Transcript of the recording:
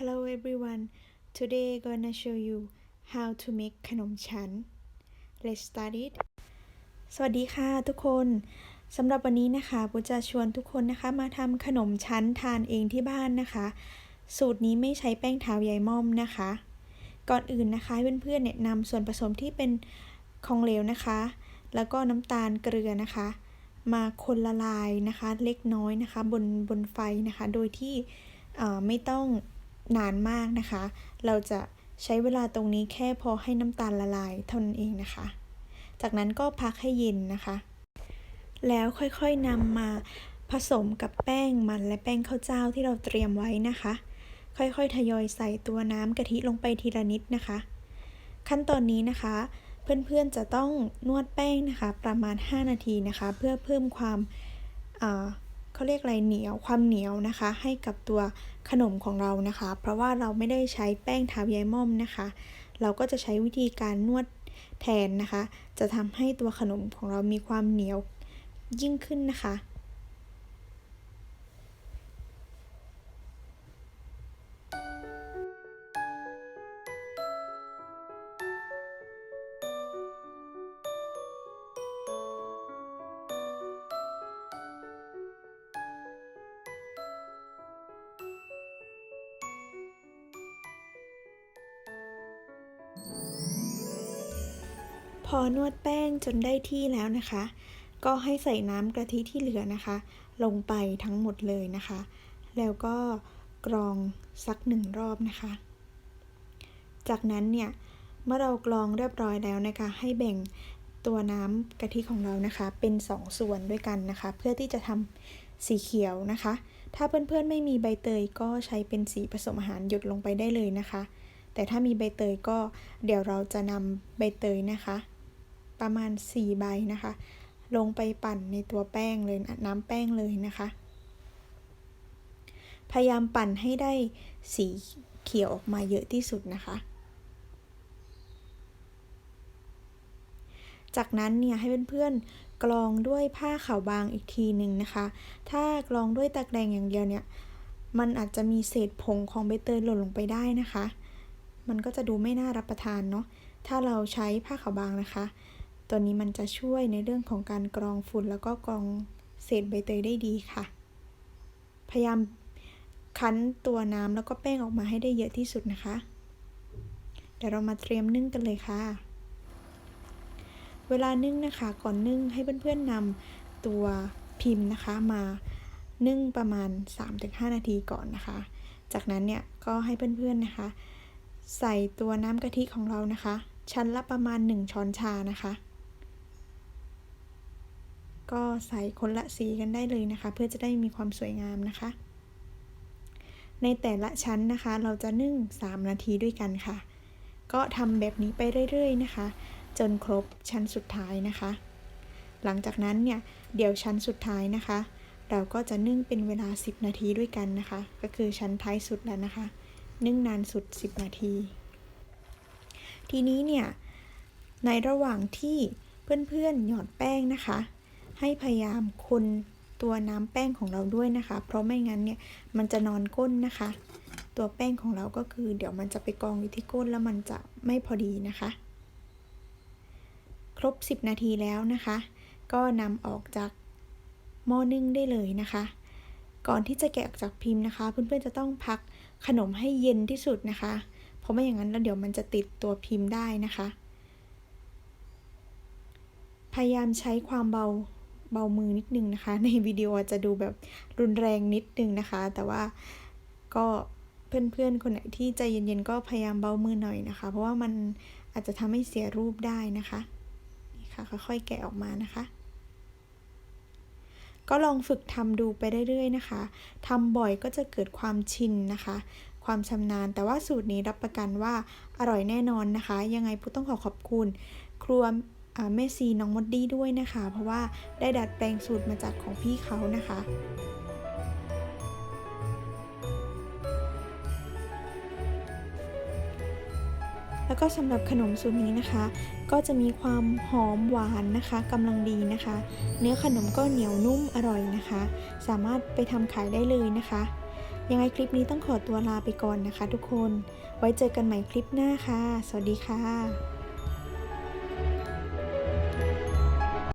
Hello everyone today gonna show you how to make ขนมชั้น Let's start it สวัสดีค่ะทุกคนสำหรับวันนี้นะคะปูจะชวนทุกคนนะคะมาทำขนมชั้นทานเองที่บ้านนะคะ สูตรนี้ไม่ใช้แป้งเท้ายายม่อมนะคะ ก่อนอื่นนะคะเพื่อนๆเนี่ยนำส่วนผสมที่เป็นของเหลวนะคะ แล้วก็น้ำตาลเกลือนะคะ มาคนละลายนะคะ เล็กน้อยนะคะ บนบนไฟนะคะ โดยที่ไม่ต้อง นานมากนะคะ เราจะใช้เวลาตรงนี้แค่พอให้น้ำตาลละลายเท่านั้นเองนะคะ จากนั้นก็พักให้เย็นนะคะ แล้วค่อยๆนำมาผสมกับแป้งมันและแป้งข้าวเจ้าที่เราเตรียมไว้นะคะ ค่อยๆ ทยอยใส่ตัวน้ำกะทิลงไปทีละนิดนะคะ ขั้นตอนนี้นะคะ เพื่อนๆจะต้องนวดแป้งนะคะ ประมาณ 5 นาทีนะคะ เพื่อเพิ่มความ เขาเรียกอะไรเหนียวความเหนียวนะคะ ให้กับตัวขนมของเรานะคะ เพราะว่าเราไม่ได้ใช้แป้งทาวยายม่อมนะคะ เราก็จะใช้วิธีการนวดแทนนะคะ จะทำให้ตัวขนมของเรามีความเหนียวยิ่งขึ้นนะคะ พอนวดแป้งจนได้ที่แล้วนะคะ ก็ให้ใส่น้ำกะทิที่เหลือนะคะ ลงไปทั้งหมดเลยนะคะ แล้วก็กรองสักหนึ่งรอบนะคะ จากนั้นเนี่ยเมื่อเรากรองเรียบร้อยแล้วนะคะ ให้แบ่งตัวน้ำกะทิของเรานะคะ เป็น 2 ส่วนด้วยกันนะคะ เพื่อที่จะทำสีเขียวนะคะ ถ้าเพื่อนๆไม่มีใบเตยก็ใช้เป็นสีผสมอาหารหยดลงไปได้เลยนะคะ แต่ถ้ามีใบเตยก็เดี๋ยวเราจะนำใบเตยนะคะ ประมาณ 4 ใบนะคะ ลงไปปั่นในตัวแป้งเลยน้ำแป้งเลยนะคะ พยายามปั่นให้ได้สีเขียวออกมาเยอะที่สุดนะคะ จากนั้นเนี่ยให้เพื่อนๆกรองด้วยผ้าขาวบางอีกทีหนึ่งนะคะ ถ้ากรองด้วยตะแกรงอย่างเดียวเนี่ย มันอาจจะมีเศษผงของใบเตยหล่นลงไปได้นะคะ มันก็จะดูไม่น่ารับประทานเนาะ ถ้าเราใช้ผ้าขาวบางนะคะ ตัวนี้มันจะช่วยในเรื่องของการกรองฝุ่นแล้วก็กรองเศษใบเตยได้ดีค่ะ พยายามคั้นตัวน้ำแล้วก็แป้งออกมาให้ได้เยอะที่สุดนะคะ เดี๋ยวเรามาเตรียมนึ่งกันเลยค่ะ เวลานึ่งนะคะก่อนนึ่งให้เพื่อนๆนำตัวพิมพ์นะคะมานึ่งประมาณ 3-5 นาทีก่อนนะคะ จากนั้นเนี่ยก็ให้เพื่อนๆนะคะ ใส่ตัวน้ำกะทิของเรานะคะ ชั้นละประมาณ 1 ช้อนชานะคะ ก็ใส่คนละสีกันได้เลยนะคะ เพื่อจะได้มีความสวยงามนะคะ ในแต่ละชั้นนะคะ เราจะนึ่ง 3 นาทีด้วยกันค่ะ ก็ทำแบบนี้ไปเรื่อย ๆ นะคะ จนครบชั้นสุดท้ายนะคะ หลังจากนั้นเนี่ยเดี๋ยวชั้นสุดท้ายนะคะ เราก็จะนึ่งเป็นเวลา 10 นาทีด้วยกันนะคะ ก็คือชั้นท้ายสุดแล้วนะคะ นึ่งนานสุด 10 นาที ทีนี้เนี่ยในระหว่างที่เพื่อนๆหยอดแป้งนะคะ ให้พยายามคนตัวน้ำแป้งของเราด้วยนะคะ เพราะไม่งั้นเนี่ยมันจะนอนก้นนะคะ ตัวแป้งของเราก็คือ เดี๋ยวมันจะไปกองอยู่ที่ก้นแล้วมันจะไม่พอดีนะคะ ครบ 10 นาทีแล้วนะคะ ก็นำออกจากหม้อนึ่งได้เลยนะคะ ก่อนที่จะแกะออกจากพิมพ์นะคะ เพื่อนๆจะต้องพักขนมให้เย็นที่สุดนะคะ เพราะไม่อย่างนั้นแล้วเดี๋ยวมันจะติดตัวพิมพ์ได้นะคะ พยายามใช้ความเบา เบามือนิดนึงนะคะ ในวิดีโอจะดูแบบรุนแรงนิดนึงนะคะ แต่ว่าก็เพื่อนๆคนไหนที่ใจเย็นๆก็พยายามเบามือหน่อยนะคะ เพราะว่ามันอาจจะทำให้เสียรูปได้นะคะนี่ค่ะค่อยๆแกะออกมานะคะ ก็ลองฝึกทำดูไปเรื่อยๆนะคะทำบ่อยก็จะเกิดความชินนะคะความชำนาญแต่ว่าสูตรนี้รับประกันว่าอร่อยแน่นอนนะคะ ยังไงปุ๊ต้องขอขอบคุณ ครัว แม่ซีน้องมดดี้ด้วยนะคะ เพราะว่าได้ดัดแปลงสูตรมาจากของพี่เขานะคะแล้วก็สำหรับขนมสูตรนี้นะคะ ก็จะมีความหอมหวานนะคะกำลังดีนะคะ เนื้อขนมก็เหนียวนุ่มอร่อยนะคะ สามารถไปทำขายได้เลยนะคะ ยังไงคลิปนี้ต้องขอตัวลาไปก่อนนะคะ ทุกคน ไว้เจอกันใหม่คลิปหน้าค่ะ สวัสดีค่ะ